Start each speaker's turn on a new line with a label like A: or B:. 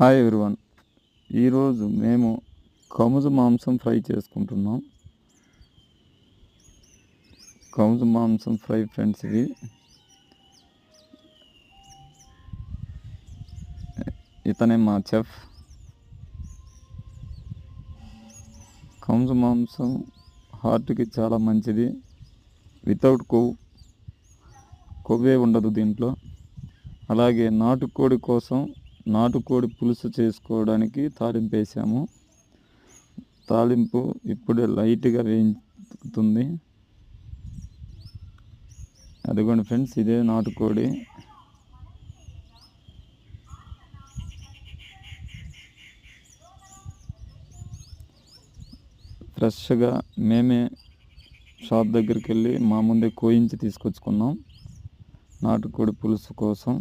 A: Hi everyone ఈరోజు మేము కముజు మాంసం ఫ్రై చేసుకుంటున్నాం. కముజు మాంసం ఫ్రై ఫ్రెండ్స్ ఇది. ఇతనే మా చెఫ్. కముజు మాంసం హార్ట్కి చాలా మంచిది. వితౌట్ కొవ్వు కొవ్వే ఉండదు దీంట్లో. అలాగే నాటుకోడి కోసం నాటుకోడి పులుసు చేసుకోవడానికి తాలింపు వేసాము. తాలింపు ఇప్పుడే లైట్గా వేయించుతుంది అదిగోండి ఫ్రెండ్స్ ఇదే నాటుకోడి. ఫ్రెష్గా మేమే షాప్ దగ్గరికి వెళ్ళి మా ముందే కోయించి తీసుకొచ్చుకున్నాం. నాటుకోడి పులుసు కోసం.